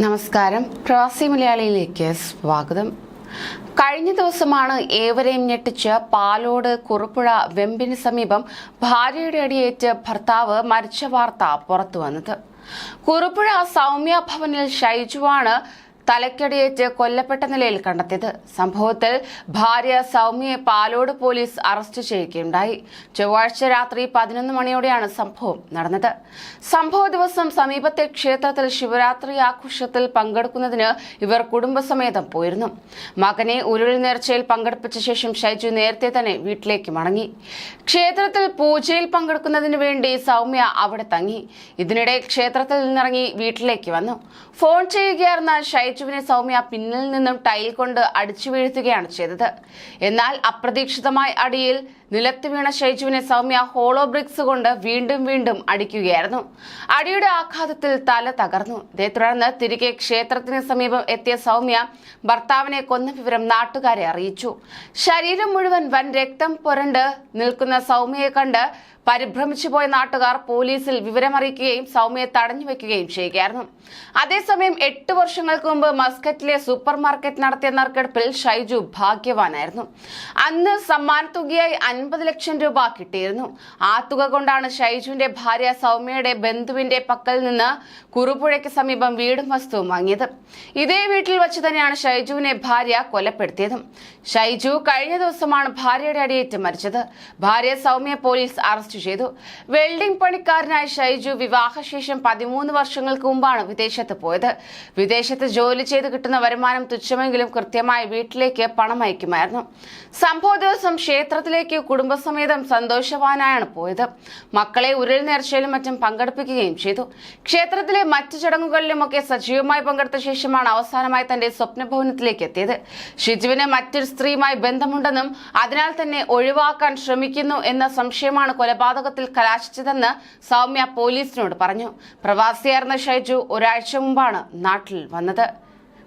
നമസ്കാരം. പ്രവാസി മലയാളിയിലേക്ക് സ്വാഗതം. കഴിഞ്ഞ ദിവസമാണ് ഏവരെയും ഞെട്ടിച്ച് പാലോട് കുറുപ്പുഴ വെമ്പിന് സമീപം ഭാര്യയുടെ അടിയേറ്റ് ഭർത്താവ് മരിച്ച വാർത്ത പുറത്തു വന്നത് കുറുപ്പുഴ സൗമ്യ ഭവനിൽ ഷൈജുവാണ് തലക്കടിയേറ്റ് കൊല്ലപ്പെട്ട നിലയിൽ കണ്ടെത്തിയത്. സംഭവത്തിൽ ഭാര്യ സൗമ്യയെ പാലോട് പോലീസ് അറസ്റ്റ് ചെയ്യുകയുണ്ടായി. ചൊവ്വാഴ്ച രാത്രി പതിനൊന്ന് മണിയോടെയാണ് സംഭവം നടന്നത്. സംഭവ ദിവസം സമീപത്തെ ക്ഷേത്രത്തിൽ ശിവരാത്രി ആഘോഷത്തിൽ പങ്കെടുക്കുന്നതിന് ഇവർ കുടുംബസമേതം പോയിരുന്നു. മകനെ ഉരുൾ നേർച്ചയിൽ പങ്കെടുപ്പിച്ച ശേഷം ഷൈജു നേരത്തെ തന്നെ വീട്ടിലേക്ക് മടങ്ങി. ക്ഷേത്രത്തിൽ പൂജയിൽ പങ്കെടുക്കുന്നതിന് വേണ്ടി സൗമ്യ അവിടെ തങ്ങി. ഇതിനിടെ ക്ഷേത്രത്തിൽ നിന്നിറങ്ങി വീട്ടിലേക്ക് വന്നു. ഫോൺ ചെയ്യുകയായിരുന്ന ഷൈജുവിനെ സൗമ്യ പിന്നിൽ നിന്നും ടൈൽ കൊണ്ട് അടിച്ചു വീഴ്ത്തുകയാണ് ചെയ്തത്. എന്നാൽ അപ്രതീക്ഷിതമായ അടിയിൽ നിലത്ത് വീണ ഷൈജുവിനെ സൗമ്യ ഹോളോ ബ്രിക്സ് കൊണ്ട് വീണ്ടും വീണ്ടും അടിക്കുകയായിരുന്നു. അടിയുടെ ആഘാതത്തിൽ തല തകർന്നു. ഇതേ തുടർന്ന് തിരികെ ക്ഷേത്രത്തിന് സമീപം എത്തിയ സൗമ്യ ഭർത്താവിനെ കൊന്ന വിവരം നാട്ടുകാരെ അറിയിച്ചു. ശരീരം മുഴുവൻ വൻ രക്തം പുരണ്ട് നിൽക്കുന്ന സൗമ്യയെ കണ്ട് പരിഭ്രമിച്ചു പോയ നാട്ടുകാർ പോലീസിൽ വിവരമറിയിക്കുകയും സൗമ്യയെ തടഞ്ഞു വെക്കുകയും ചെയ്യുകയായിരുന്നു. അതേസമയം എട്ട് വർഷങ്ങൾക്ക് മസ്കറ്റിലെ സൂപ്പർ മാർക്കറ്റ് നടത്തിയ നറുക്കെടുപ്പിൽ ഷൈജു ഭാഗ്യവാനായിരുന്നു. അന്ന് സമ്മാനത്തുകയായി അൻപത് ലക്ഷം രൂപ കിട്ടിയിരുന്നു. ആ തുക കൊണ്ടാണ് ഷൈജുവിന്റെ ഭാര്യ സൗമ്യയുടെ ബന്ധുവിന്റെ പക്കൽ നിന്ന് കുറുപുഴയ്ക്ക് സമീപം വീടും വസ്തുവും വാങ്ങിയത്. ഇതേ വീട്ടിൽ വെച്ച് തന്നെയാണ് ഷൈജുവിനെ ഭാര്യ കൊലപ്പെടുത്തിയതും. ഷൈജു കഴിഞ്ഞ ദിവസമാണ് ഭാര്യയുടെ അടിയേറ്റ് മരിച്ചത്. ഭാര്യ സൗമ്യ പോലീസ് അറസ്റ്റ് ചെയ്തു. വെൽഡിംഗ് പണിക്കാരനായ ഷൈജു വിവാഹശേഷം പതിമൂന്ന് വർഷങ്ങൾക്ക് മുമ്പാണ് വിദേശത്ത് പോയത്. വിദേശത്ത് ജോലി ചെയ്ത് കിട്ടുന്ന വരുമാനം തുച്ഛമെങ്കിലും കൃത്യമായി വീട്ടിലേക്ക് പണം അയക്കുമായിരുന്നു. സംഭവ ദിവസം ക്ഷേത്രത്തിലേക്ക് കുടുംബസമേതം സന്തോഷവാനായാണ് പോയത്. മക്കളെ ഉരുൾ നേർച്ചയിലും മറ്റും പങ്കെടുപ്പിക്കുകയും ചെയ്തു. ക്ഷേത്രത്തിലെ മറ്റു ചടങ്ങുകളിലുമൊക്കെ സജീവമായി പങ്കെടുത്ത ശേഷമാണ് അവസാനമായി തന്റെ സ്വപ്നഭവനത്തിലേക്ക് എത്തിയത്. ഷിജുവിന് മറ്റൊരു സ്ത്രീയുമായി ബന്ധമുണ്ടെന്നും അതിനാൽ തന്നെ ഒഴിവാക്കാൻ ശ്രമിക്കുന്നു എന്ന സംശയമാണ് കൊലപാതകത്തിൽ കലാശിച്ചതെന്ന് സൗമ്യ പോലീസിനോട് പറഞ്ഞു. പ്രവാസിയായിരുന്ന ഷൈജു ഒരാഴ്ച മുമ്പാണ് നാട്ടിൽ വന്നത്.